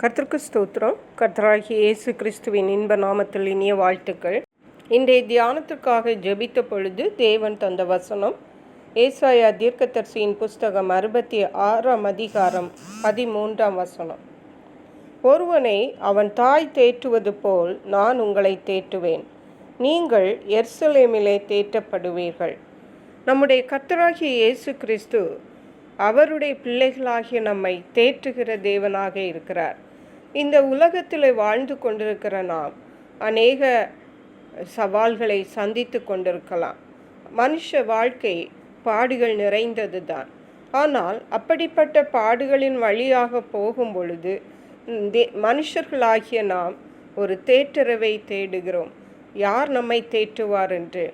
கர்த்தருக்கு ஸ்தோத்திரம். கர்த்தராகி இயேசு கிறிஸ்துவின் இன்ப நாமத்தில் இனிய வாழ்த்துக்கள். இன்றைய தியானத்திற்காக ஜெபித்த பொழுது தேவன் தந்த வசனம் ஏசாயா தீர்க்கதர்சியின் புஸ்தகம் அறுபத்தி ஆறாம் அதிகாரம் பதிமூன்றாம் வசனம். ஒருவனை அவன் தாய் தேற்றுவது போல் நான் உங்களை தேற்றுவேன். நீங்கள் எர்சலேமிலே தேற்றப்படுவீர்கள். நம்முடைய கர்த்தராகிய இயேசு கிறிஸ்து அவருடைய பிள்ளைகளாகிய நம்மை தேற்றுகிற தேவனாக இருக்கிறார். இந்த உலகத்தில் வாழ்ந்து கொண்டிருக்கிற நாம் அநேக சவால்களை சந்தித்து கொண்டிருக்கலாம். மனுஷ வாழ்க்கை பாடுகள் நிறைந்தது தான் ஆனால் அப்படிப்பட்ட பாடுகளின் வழியாக போகும் பொழுது தே மனுஷர்களாகிய நாம் ஒரு தேற்றரவை தேடுகிறோம். யார் நம்மை தேற்றுவார் என்று?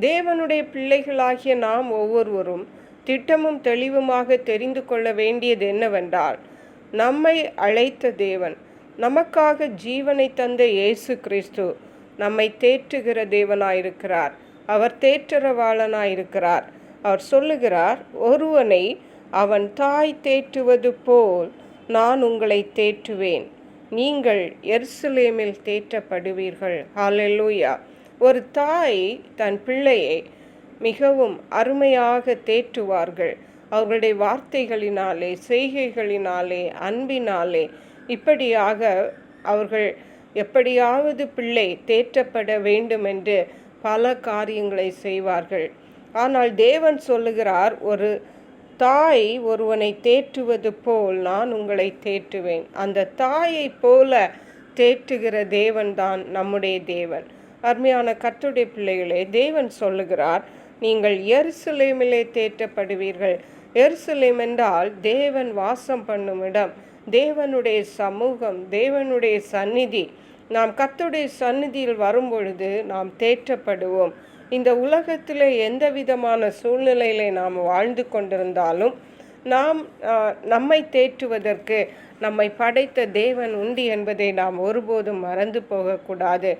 தேவனுடைய பிள்ளைகளாகிய நாம் ஒவ்வொருவரும் திட்டமும் தெளிவுமாக தெரிந்து கொள்ள வேண்டியது என்னவென்றால் நம்மை அழைத்த தேவன். நமக்காக ஜீவனை தந்த இயேசு கிறிஸ்து நம்மை தேற்றுகிற தேவனாயிருக்கிறார். அவர் தேற்றரவாளனாயிருக்கிறார் அவர் சொல்லுகிறார் ஒருவனை அவன் தாய் தேற்றுவது போல் நான் உங்களை தேற்றுவேன். நீங்கள் எருசலேமில் தேற்றப்படுவீர்கள். ஹாலெல்லூயா ஒரு தாய் தன் பிள்ளையை மிகவும் அருமையாக தேற்றுவார்கள். அவர்களுடைய வார்த்தைகளினாலே செய்கைகளினாலே அன்பினாலே இப்படியாக அவர்கள் எப்படியாவது பிள்ளை தேற்றப்பட வேண்டும் என்று பல காரியங்களை செய்வார்கள். ஆனால் தேவன் சொல்லுகிறார் ஒரு தாய் ஒருவனை தேற்றுவது போல் நான் உங்களை தேற்றுவேன். அந்த தாயை போல தேற்றுகிற தேவன்தான் நம்முடைய தேவன். அருமையான கற்றுடைய பிள்ளைகளே தேவன் சொல்லுகிறார் நீங்கள் எருசலேமிலே தேற்றப்படுவீர்கள். எருசலேம் என்றால் தேவன் வாசம் பண்ணும் இடம். தேவனுடைய சமூகம் தேவனுடைய சந்நிதி. நாம் கத்துடைய சந்நிதியில் வரும்பொழுது நாம் தேற்றப்படுவோம். இந்த உலகத்தில் எந்த விதமான சூழ்நிலையில நாம் வாழ்ந்து கொண்டிருந்தாலும் நாம் நம்மை தேற்றுவதற்கு நம்மை படைத்த தேவன் உண்டு என்பதை நாம் ஒருபோதும் மறந்து போகக்கூடாது.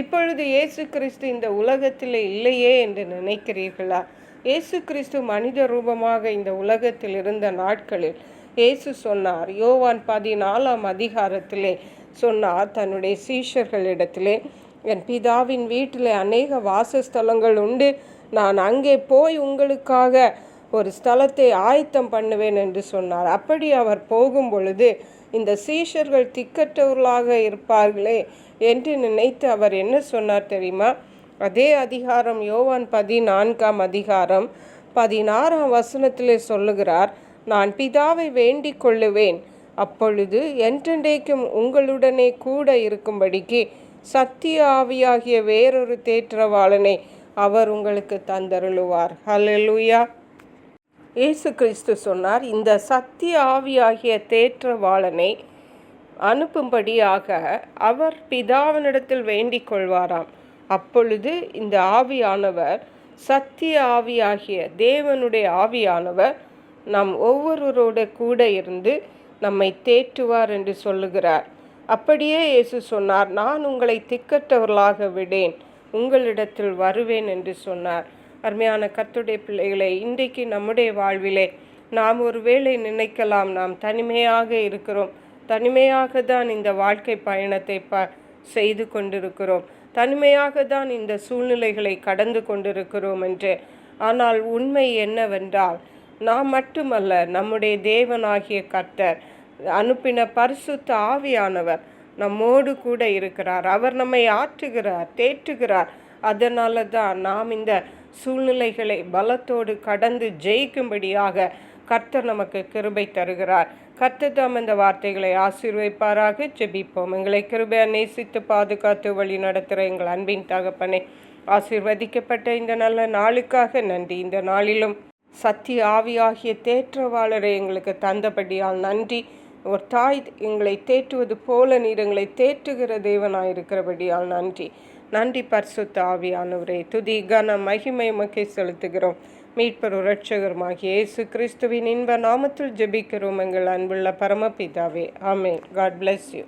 இப்பொழுது இயேசு கிறிஸ்து இந்த உலகத்தில் இல்லையே என்று நினைக்கிறீர்களா? இயேசு கிறிஸ்து மனித ரூபமாக இந்த உலகத்தில் இருந்த நாட்களில் இயேசு சொன்னார். யோவான் பதினாலாம் அதிகாரத்திலே சொன்னார் தன்னுடைய சீஷர்களிடத்திலே என் பிதாவின் வீட்டில் அநேக வாசஸ்தலங்கள் உண்டு. நான் அங்கே போய் உங்களுக்காக ஒரு ஸ்தலத்தை ஆயத்தம் பண்ணுவேன் என்று சொன்னார். அப்படி அவர் போகும் பொழுது இந்த சீஷர்கள் திக்கற்றவர்களாக இருப்பார்களே என்று நினைத்து அவர் என்ன சொன்னார் தெரியுமா? அதே அதிகாரம் யோவான் பதினான்காம் அதிகாரம் பதினாறாம் வசனத்திலே சொல்லுகிறார் நான் பிதாவை வேண்டிக் கொள்ளுவேன். அப்பொழுது என்றென்றைக்கும் உங்களுடனே கூட இருக்கும்படிக்கு சத்திய ஆவியாகிய வேறொரு தேற்றவாளனை அவர் உங்களுக்கு தந்தருளுவார். ஹலெலுயா இயேசு கிறிஸ்து சொன்னார் இந்த சத்திய ஆவியாகிய தேற்றவாளனை அனுப்பும்படியாக அவர் பிதாவினிடத்தில் வேண்டிக் கொள்வாராம். அப்பொழுது இந்த ஆவியானவர் சத்திய ஆவியாகிய தேவனுடைய ஆவியானவர் நம் ஒவ்வொருவரோட கூட இருந்து நம்மை தேற்றுவார் என்று சொல்லுகிறார். அப்படியே இயேசு சொன்னார் நான் உங்களை திக்கற்றவர்களாக விடேன் உங்களிடத்தில் வருவேன் என்று சொன்னார். அருமையான கத்துடைய பிள்ளைகளை இன்றைக்கு நம்முடைய வாழ்விலே நாம் ஒரு வேளை நினைக்கலாம் நாம் தனிமையாக இருக்கிறோம் தனிமையாக தான் இந்த வாழ்க்கை பயணத்தை ப செய்து கொண்டிருக்கிறோம். தனிமையாக தான் இந்த சூழ்நிலைகளை கடந்து கொண்டிருக்கிறோம் என்று. ஆனால் உண்மை என்னவென்றால் நாம் மட்டுமல்ல நம்முடைய தேவனாகிய கர்த்தர் அனுப்பின பரிசுத்த ஆவியானவர் நம்மோடு கூட இருக்கிறார். அவர் நம்மை ஆற்றுகிறார் தேற்றுகிறார். அதனால தான் நாம் இந்த சூழ்நிலைகளை பலத்தோடு கடந்து ஜெயிக்கும்படியாக கர்த்தர் நமக்கு கிருபை தருகிறார். கத்ததாம் அந்த இந்த வார்த்தைகளை ஆசீர்வைப்பாராக. ஜெபிப்போம். எங்களை கிருபையா நேசித்து பாதுகாத்து வழி நடத்துகிற எங்கள் அன்பின் தகப்பனை ஆசீர்வதிக்கப்பட்ட இந்த நல்ல நாளுக்காக நன்றி. இந்த நாளிலும் சத்திய ஆவியாகிய தேற்றவாளரை எங்களுக்கு தந்தபடியால் நன்றி. ஒரு தாய் எங்களை தேற்றுவது போல நீர் எங்களை தேற்றுகிற தேவனாயிருக்கிறபடியால் நன்றி. நன்றி பரிசுத்த ஆவியானவரே. துதி கன மகிமை மக்கை செலுத்துகிறோம். மீட்பர் இரட்சகருமாகிய இயேசு கிறிஸ்துவின் இன்ப நாமத்தில் ஜெபிக்கிறோம் எங்கள் அன்புள்ள பரமபிதாவே. ஆமே காட் பிளஸ் யூ